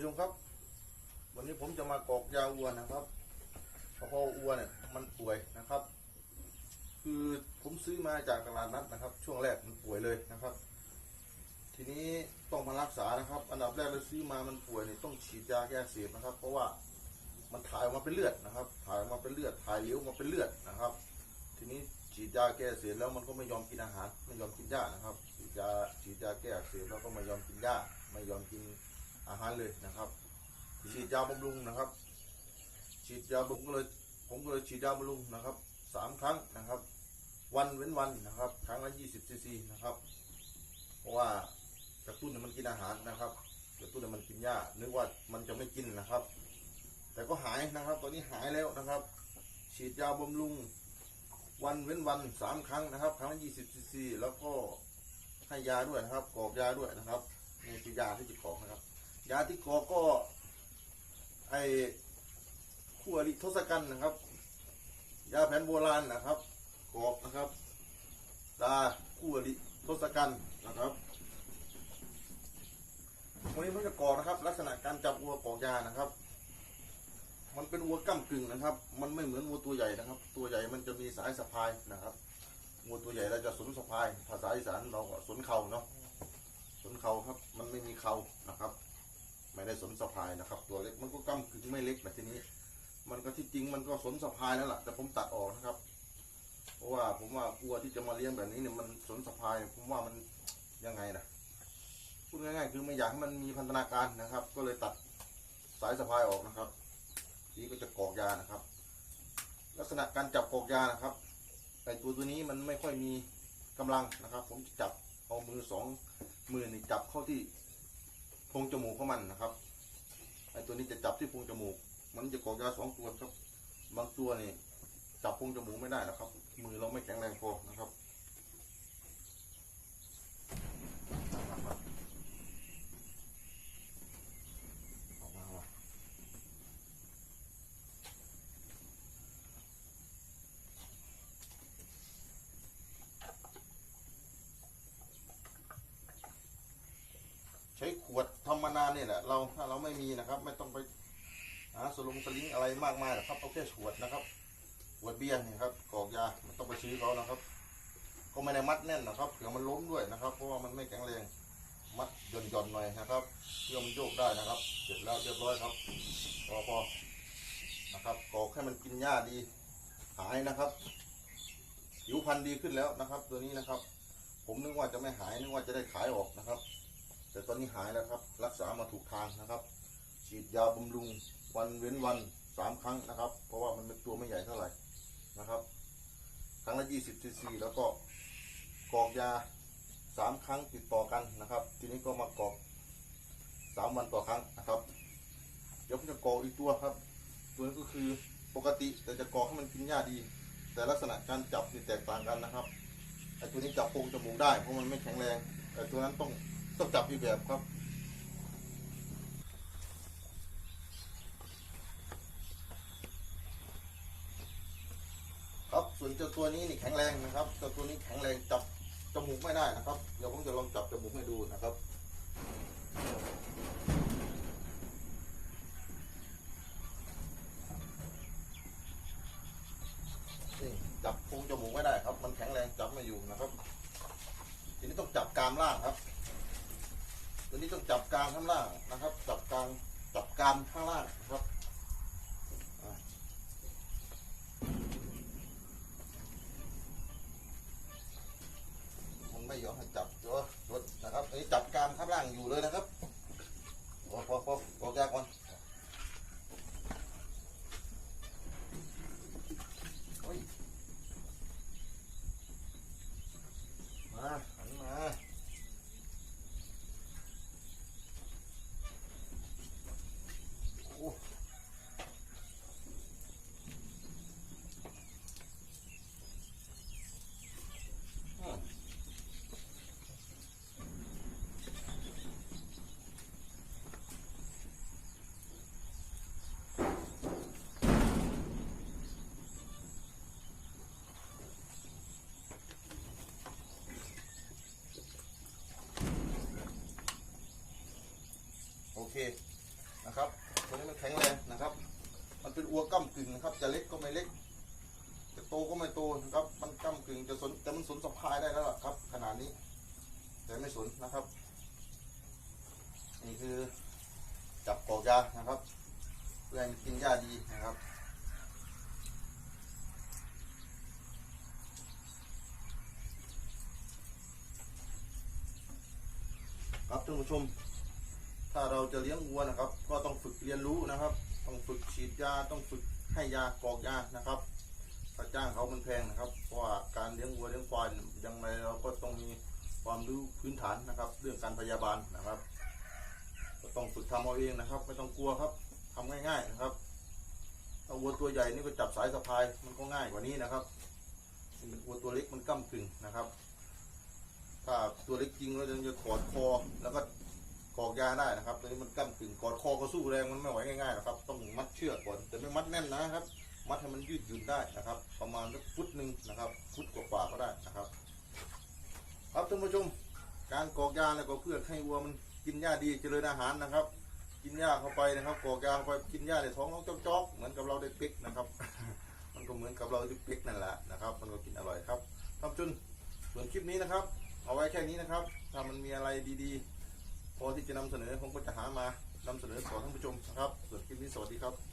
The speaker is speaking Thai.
ผู้ชมครับ วันนี้ผมจะมากรอกยาวัวนะครับเพราะว่าวัวเนี่ยมันป่วยนะครับ คือผมซื้อมาจากตลาดนัดนะครับ ช่วงแรกมันป่วยเลยนะครับ ทีนี้ต้องมารักษานะครับ อันดับแรกเราซื้อมามันป่วยเนี่ยต้องฉีดยาแก้อักเสบนะครับ เพราะว่ามันถ่ายออกมาเป็นเลือดนะครับ ถ่ายออกมาเป็นเลือด ถ่ายเหลวออกมาเป็นเลือดนะครับ ทีนี้ฉีดยาแก้เสบแล้วมันก็ไม่ยอมกินอาหาร ไม่ยอมกินหญ้านะครับ ฉีดยาฉีดยาแก้เสบแล้วก็ไม่ยอมกินหญ้า ไม่ยอมกิน อาหารเลยนะครับฉีดยาบำรุงนะครับ ฉีดยาบำรุงก็เลยผมก็เลยฉีดยาบำรุงนะครับสามครั้งนะครับ วันเว้นวันนะครับ ครั้งละยี่สิบซีซีนะครับ เพราะว่ากระตุ้นให้มันกินอาหารนะครับกระตุ้นให้มันกินหญ้านึกว่ามันจะไม่กินนะครับ แต่ก็หายนะครับ ตอนนี้หายแล้วนะครับ ฉีดยาบำรุงวันเว้นวันสามครั้งนะครับ ครั้งละยี่สิบซีซีแล้วก็ให้ยาด้วยนะครับกรอกยาด้วยนะครับนี่คือยาที่จะกรอกนะครับ ยาที่กอก็ไอคู่อริทศกัณฐ์นะครับ ยาแผนโบราณนะครับกอกนะครับตาคู่อริทศกัณฐ์นะครับวันนี้ผมจะกรอกนะครับ ลักษณะการจับวัวกอกยานะครับ มันเป็นวัวก้ากึ่งนะครับ มันไม่เหมือนวัวตัวใหญ่นะครับ ตัวใหญ่มันจะมีสายสะพายนะครับวัวตัวใหญ่เราจะสนสะพาย ภาษาอีสานเราก็สนเข่าเนาะสนเข่าครับ มันไม่มีเข่านะครับ ไม่ได้สนสะพายนะครับ ตัวเล็กมันก็ก้ากึ่งไม่เล็กแบบทีนี้ มันก็ที่จริงมันก็สนสะพายแล้วล่ะ แต่ผมตัดออกนะครับ เพราะว่าผมว่ากลัวที่จะมาเลี้ยงแบบนี้เนี่ยมันสนสะพาย ผมว่ามันยังไงนะพูดง่ายๆคือไม่อยากให้มันมีพันธนาการนะครับ ก็เลยตัดสายสะพายออกนะครับทีนี้ก็จะกอกยานะครับ ลักษณะการจับกอกยานะครับไอตัวตัวนี้มันไม่ค่อยมีกำลังนะครับ ผมจะจับเอามือสองมือนี่จับเข้าที่ พงจมูกของมันนะครับไอตัวนี้จะจับที่พงจมูก มันจะกอกยาสองตัวครับ บางตัวนี่จับพงจมูกไม่ได้นะครับ มือเราไม่แข็งแรงพอนะครับใช้ขวด ธรรมดาเนี่ยแหละเราถ้าเราไม่มีนะครับ ไม่ต้องไปหาสลงสลิงอะไรมากมายหรอกครับเอาแค่ขวดนะครับขวดเบียร์นี่ครับกอกยาไมันต้องไปซื้อเขานะครับ ก็ไม่ได้มัดแน่นนะครับเผื่อมันล้มด้วยนะครับ เพราะว่ามันไม่แข็งแรงมัดหย่อนๆหน่อยนะครับเพื่อมันโยกได้นะครับเสร็จแล้วเรียบร้อยครับพอพอนะครับกอกให้มันกินหญ้าดีหายนะครับผิวพรรณดีขึ้นแล้วนะครับ ตัวนี้นะครับ ผมนึกว่าจะไม่หายนึกว่าจะได้ขายออกนะครับ แต่ตอนนี้หายแล้วครับ รักษามาถูกทางนะครับ ฉีดยาบำรุงวันเว้นวันสามครั้งนะครับ เพราะว่ามันเป็นตัวไม่ใหญ่เท่าไหร่นะครับ ครั้งละยี่สิบซีซีแล้วก็กรอกยาสามครั้งติดต่อกันนะครับ ทีนี้ก็มากรอกสามวันต่อครั้งนะครับ เดี๋ยวผมจะกรอกอีกตัวครับ ตัวนี้ก็คือปกติแต่จะกรอกให้มันกินหญ้าดี แต่ลักษณะการจับนี่แตกต่างกันนะครับไอ้ตัวนี้จับโพรงจมูกได้เพราะมันไม่แข็งแรงแต่ตัวนั้นต้อง ต้องจับอีกแบบครับครับส่วนเจ้าตัวนี้นี่แข็งแรงนะครับเจ้าตัวนี้แข็งแรงจับจมูกไม่ได้นะครับ เดี๋ยวผมจะลองจับจมูกให้ดูนะครับนี่จับพุงจมูกไม่ได้ครับ มันแข็งแรงจับไม่อยู่นะครับ ทีนี้ต้องจับกามล่างครับ ตัวนี้ต้องจับกลางข้างล่างนะครับ จับกลางจับกลางข้างล่างนะครับมันไม่ยอมให้จับตัวรถนะครับอันนี้จับกลางข้างล่างอยู่เลยนะครับพอพอพอพอยาก่อนโอ้ยมาหันมา โอ้อืม โอเคนะครับตัวนี้มันแข็งแรงนะครับ มันเป็นอัวก้ากึ่งนะครับ จะเล็กก็ไม่เล็ก จะโตก็ไม่โตนะครับ มันก้ากึ่งจะสนแต่มันสนสะพายได้แล้วครับ ขนาดนี้ แต่ไม่สนนะครับ นี่คือจับกอกยานะครับเพื่อให้มันกินหญ้าดีนะครับครับท่านผู้ชม ถ้าเราจะเลี้ยงวัวนะครับ ก็ต้องฝึกเรียนรู้นะครับ ต้องฝึกฉีดยาต้องฝึกให้ยากอกยานะครับถ้าจ้างเขามันแพงนะครับเพราะว่าการเลี้ยงวัวเลี้ยงควายยังไงเราก็ต้องมีความรู้พื้นฐานนะครับ เรื่องการพยาบาลนะครับก็ต้องฝึกทำเอาเองนะครับ ไม่ต้องกลัวครับทำง่ายๆนะครับถ้าวัวตัวใหญ่นี่ก็จับสายสะพายมันก็ง่ายกว่านี้นะครับวัวตัวเล็กมันก้ากึ่งนะครับ ถ้าตัวเล็กจริงเราจะกอดคอแล้วก็ กอกยาได้นะครับตัวนี้มันก้ากึ่งกอดคอก็สู้แรงมันไม่ไหวง่ายๆนะครับ ต้องมัดเชือกก่อนแต่ไม่มัดแน่นนะครับ มัดให้มันยืดหยุ่นได้นะครับ ประมาณสักฟุตหนึ่งนะครับฟุตกว่าๆก็ได้นะครับ ครับท่านผู้ชมการกอกยาแล้วก็เพื่อให้วัวมันกินหญ้าดีเจริญอาหารนะครับ กินหญ้าเข้าไปนะครับกอกยาเข้าไปกินหญ้าในท้องน้องจอกๆเหมือนกับเราได้เป๊กนะครับ มันก็เหมือนกับเราได้เป๊กนั่นแหละนะครับ มันก็กินอร่อยครับท่านผู้ชมส่วนคลิปนี้นะครับ เอาไว้แค่นี้นะครับ ถ้ามันมีอะไรดีๆ พอที่จะนำเสนอผมก็จะหามานำเสนอต่อท่านผู้ชมนะครับส่วนคลิปนี้สวัสดีครับ